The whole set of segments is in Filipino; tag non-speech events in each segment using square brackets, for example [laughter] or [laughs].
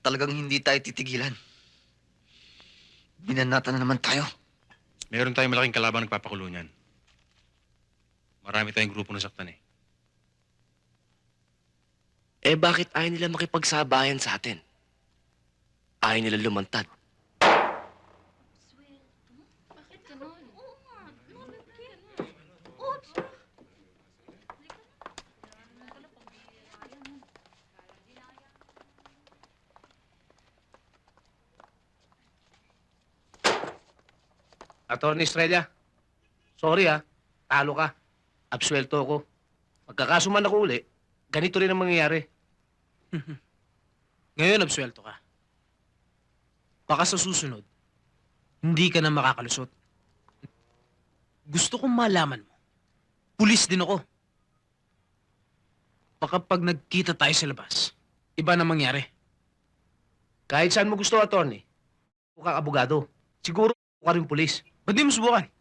Talagang hindi tayo titigilan. Binanata na naman tayo. Meron tayong malaking kalaban nagpapakulo niyan. Marami tayong grupo nasaktan eh. Eh bakit ayaw nila makipagsabayan sa atin? Ayaw nila lumantad. Attorney Estrella, sorry ah, talo ka. Absuelto ako. Pagkakasuman ako uli, ganito rin ang mangyayari. [laughs] Ngayon, absuelto ka. Baka sa susunod, hindi ka na makakalusot. Gusto kong malaman mo. Pulis din ako. Baka pag nagkita tayo sa labas, iba na mangyari. Kahit saan mo gusto, attorney. Kung kang abogado, siguro ka rin pulis. Di mo subukan?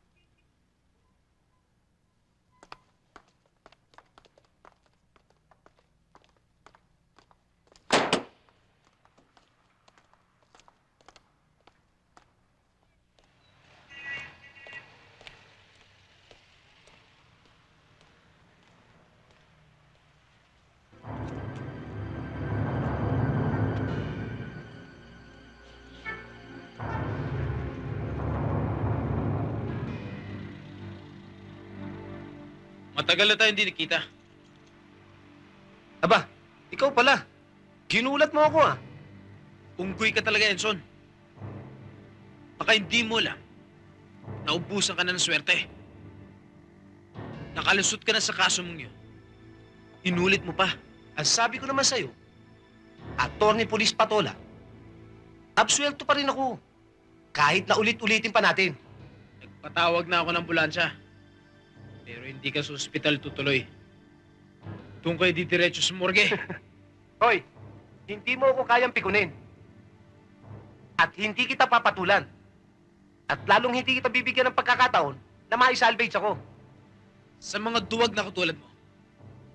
Matagal na tayo hindi nakita. Aba, ikaw pala. Ginulat mo ako ah. Unggoy ka talaga, Enson. Baka hindi mo lang. Naubusan ka na ng swerte. Nakalusot ka na sa kaso mong yun. Inulit mo pa. Ang sabi ko naman sa'yo, attorney police patola, absuelto pa rin ako. Kahit na ulit-ulitin pa natin. Nagpatawag na ako ng ambulansya. Pero hindi ka sa ospital tutuloy. Doon kayo didiretso sa morgue. [laughs] Hoy, hindi mo ako kayang pikunin. At hindi kita papatulan. At lalong hindi kita bibigyan ng pagkakataon na maisalvage ako. sa mga duwag na katulad mo,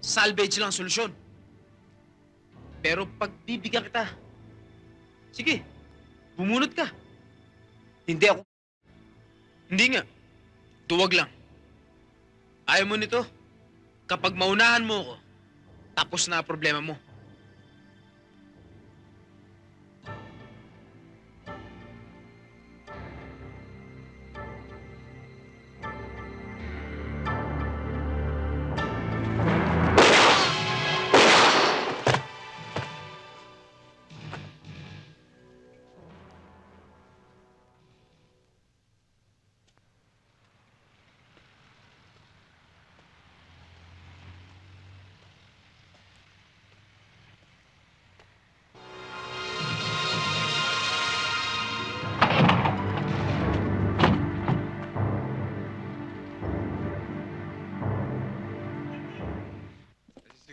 salvage lang ang solusyon. Pero pag bibigyan kita, sige, bumunot ka. Hindi ako Hindi nga. Duwag lang. Ayaw mo nito? Kapag maunahan mo ako, tapos na problema mo.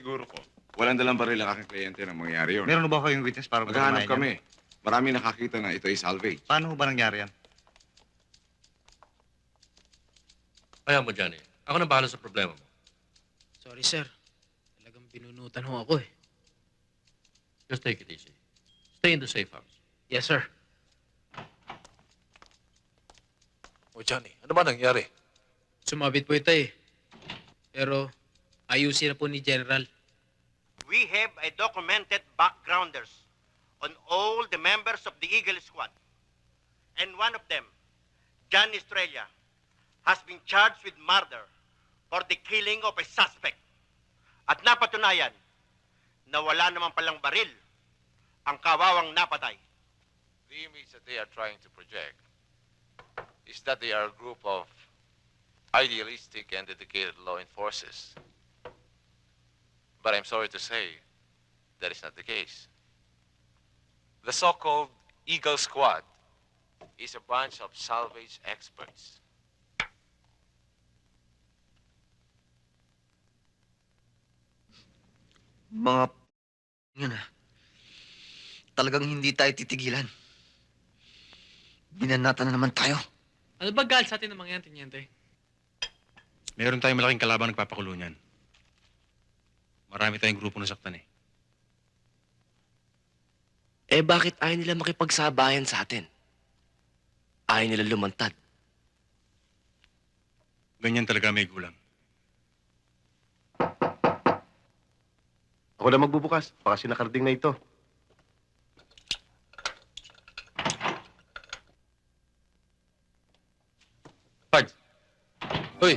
Siguro ko. Walang dalang baril ang aking kliyente na mangyari yun. Meron ba kayong witness para Maghahanap patunayan yan? kami. Marami nakakita na ito ay salvage. Paano ba nangyari yan? Kaya mo, Johnny. Ako na bahala sa problema mo. Sorry, sir. Talagang binunutan ho ako eh. Just take it easy. Stay in the safe house. Yes, sir. O Johnny, ano ba nangyari? Sumabit po ito eh. Pero ayusin na po ni General. we have a documented backgrounders on all the members of the Eagle Squad. And one of them, John Estrella, has been charged with murder for the killing of a suspect. At napatunayan na wala naman palang baril ang kawawang napatay. The image that they are trying to project is that they are a group of idealistic and dedicated law enforcers. But I'm sorry to say, that is not the case. The so-called Eagle Squad is a bunch of salvage experts. Mga p- yun ah. Talagang hindi tayo titigilan. Binanata na naman tayo. Ano ba gal sa atin ng mga yan, Teniente? Meron tayong malaking kalaban nagpapakulo niyan. Marami tayong grupo nasaktan eh. Eh bakit ayaw nila makipagsabayan sa atin? Ayaw nila lumantad. Ganyan talaga may gulang. Ako na magbubukas. Baka sinakarding na ito. Pards, Hoy,